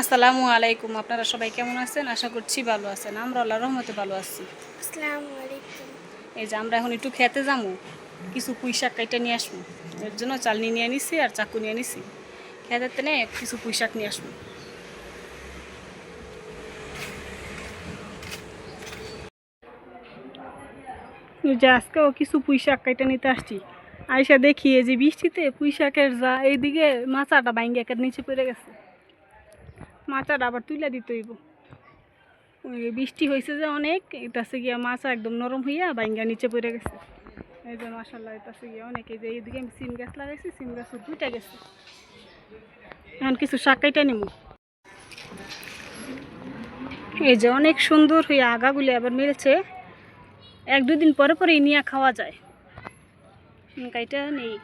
আসসালামু আলাইকুম আপনারা সবাই কেমন আছেন? আশা করছি ভালো আছেন। আমরা আল্লাহ রহমতে ভালো আছি। এই যে আমরা এখন একটু খেতে যাব। কিছু পুঁইশাক কাইটা নিয়ে আসব। এর জন্য চালনি নিয়ে নিছি আর চাকু নিয়ে নিছি খেতে তেনে কিছু পুঁইশাক নিয়ে আসব। যে আজকেও কিছু পুঁইশাক কাইটা নিতে আসছি। আইসা দেখি এই যে বৃষ্টিতে পুঁই শাকের যা এইদিকে মাচাটা বাইঙ্গে একের নিচে পড়ে গেছে। মাচাটা আবার তুলে দিতে হইব। বৃষ্টি হয়েছে যে অনেক এটাছে গিয়া মাছা একদম নরম হইয়া বাইঙ্গা নিচে পড়ে গেছে। এই যে মাসাল্লাহ এটাছে গিয়া অনেক, এই যে এইদিকে আমি সিম গাছ লাগাইছি, সিম গাছ দুইটা গেছে। এখন কিছু শাক কাইটা নিব এই যে অনেক সুন্দর হয়ে আগাগুলি আবার মিলছে। এক দুদিন পরে পরে নিয়ে খাওয়া যায়। কাইটা নেই।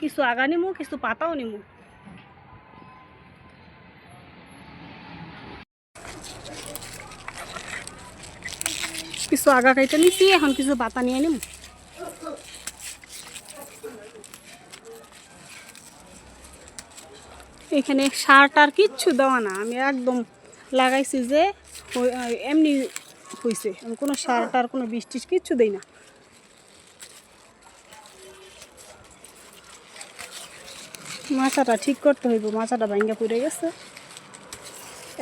কিছু আগা নিমু, কিছু পাতাও নিমু। কিছু আগা কাইটা নিছি, এখন কিছু পাতা নিয়ে নিম। এখানে সার টার কিচ্ছু দেওয়া না, আমি একদম লাগাইছি যে এমনি হয়েছে আমি কোনো সার টার, কোনো বৃষ্টি কিচ্ছু দেই না। মাছাটা ঠিক করতে হইব, মাচাটা ভাঙ্গা পড়ে গেছে।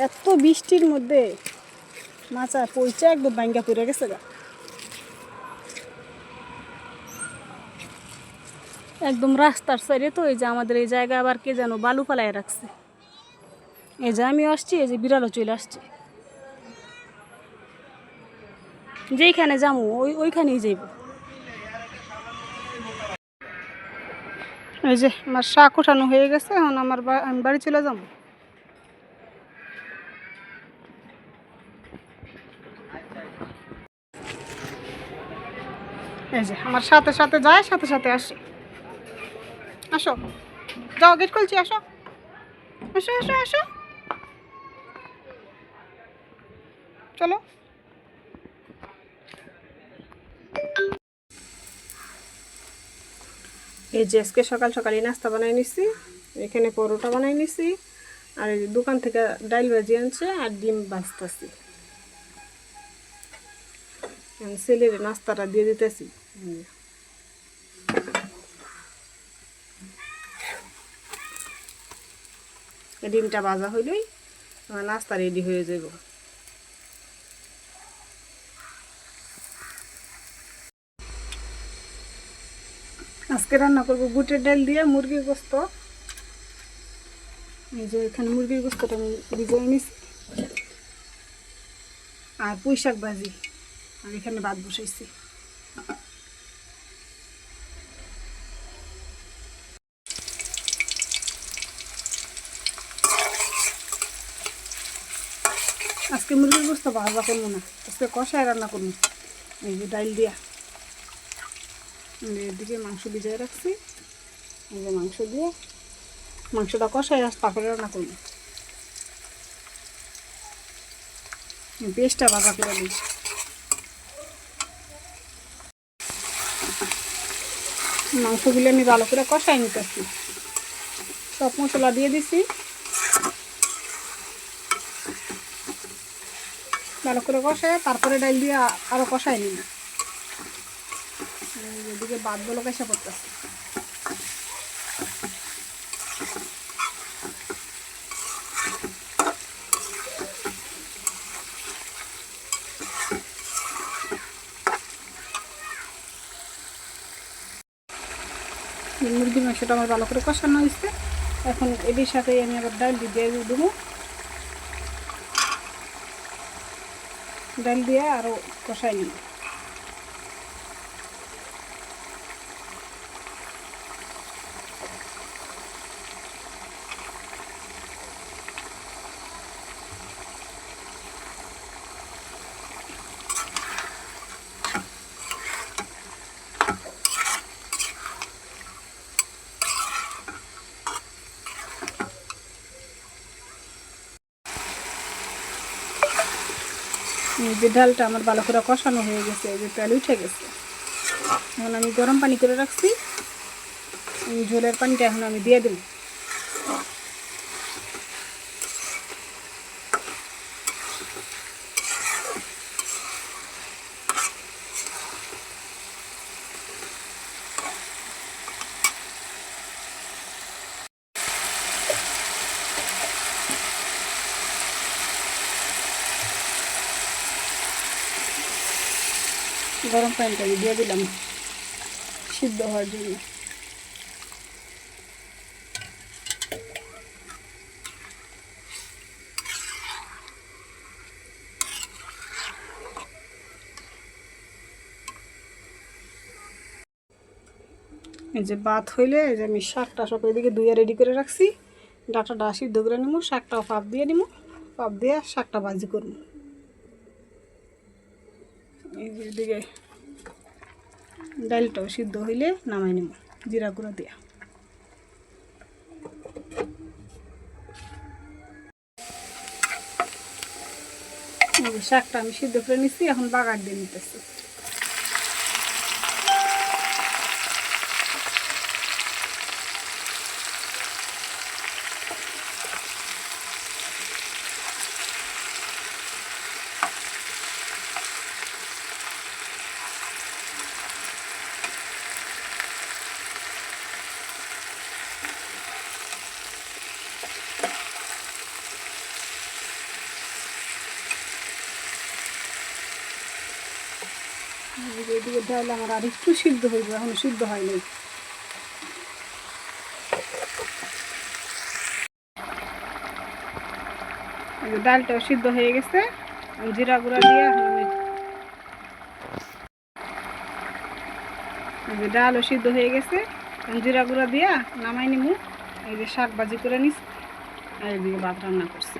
এত বৃষ্টির মধ্যে মাচা পইচা একদম ভাঙ্গা পড়ে গেছে গা। একদম রাস্তার সাইডে তো এই যে আমাদের এই জায়গা আবার কে যেন বালু ফালায় রাখছে। এই যে আমি আসছি, এই যে বিড়ালও চলে আসছে। যেইখানে যাব ওই ওইখানেই যাইব। এই যে আমার শাক উঠানো হয়ে গেছে, এখন আমার আমি বাড়ি চলে যাব। এই যে, আমার সাথে সাথে যায়, সাথে সাথে আসে। আসো। যাও গেট খুলছি, আসো। আসো আসো আসো। চলো। এই যে, আজকে সকাল সকালই নাস্তা বানাই নিছি। এখানে পরোটা বানাই নিছি। আর দোকান থেকে ডাইল ভাজি আনছে আর ডিম ভাজতেছি। ছেলের নাস্তাটা দিয়ে দিতেছি। ডিমটা ভাজা হইলেই আমার নাস্তা রেডি হয়ে যাব আজকে রান্না করব বুটের ডাল দিয়ে মুরগির গোস্ত। এই যে এখানে মুরগির গোস্তটা আমি ভিজিয়ে নিছি। আর পুঁই শাক ভাজি। আর এখানে ভাত বসাইছি। আজকে মুরগির গোস্ত ভাজা করব না, আজকে কষায় রান্না করব। এই যে ডাইল দিয়া। এদিকে মাংস ভিজিয়ে রাখছি, এই যে মাংস দিয়ে মাংসটা কষায় আস তারপরে রান্না করব। পেস্টটা ভাজা করে দিই মাংসগুলো আমি ভালো করে কষাই নিতেছি। সব মশলা দিয়ে দিছি। ভালো করে কষায় তারপরে ডাইল দিয়ে আরও আরও কষাই বাদ এদিকে বাদগুলো কেসে করতেছে মুরগির মাংসটা আমার ভালো করে কষানো হয়েছে। এখন এটির সাথে আমি আবার ডাল দিয়ে দেবো। ডাল দিয়ে আরও কষাই নিব। যে ডালটা আমার ভালো করে কষানো হয়ে গেছে যে তেল উঠে গেছে। এখন আমি গরম পানি করে রাখছি। ঝোলের পানিটা এখন আমি দিয়ে দিলাম। গরম পানিটা দিয়ে দিলাম সিদ্ধ হওয়ার জন্য। এই যে বাত হইলে যে আমি শাকটা সব এদিকে ধুয়ে রেডি করে রাখছি। ডাটাটা সিদ্ধ করে নিব শাকটাও পাপ দিয়ে নিব পাপ দিয়ে শাকটা ভাজি করব। এদিকে ডালটাও সিদ্ধ হইলে নামাই নিব জিরা গুঁড়ো দিয়া। শাকটা আমি সিদ্ধ করে নিচ্ছি এখন বাগার দিয়ে নিতেছি। এদিকে আমার আর একটু সিদ্ধ হইবে এখন সিদ্ধ হয়নি ডালটাও সিদ্ধ হয়ে গেছে জিরা গুঁড়া দিয়ে যে ডালও সিদ্ধ হয়ে গেছে জিরা গুঁড়া দিয়া নামাই নিমু। এই যে শাক ভাজি করে নিস আর এদিকে ভাত রান্না করছি।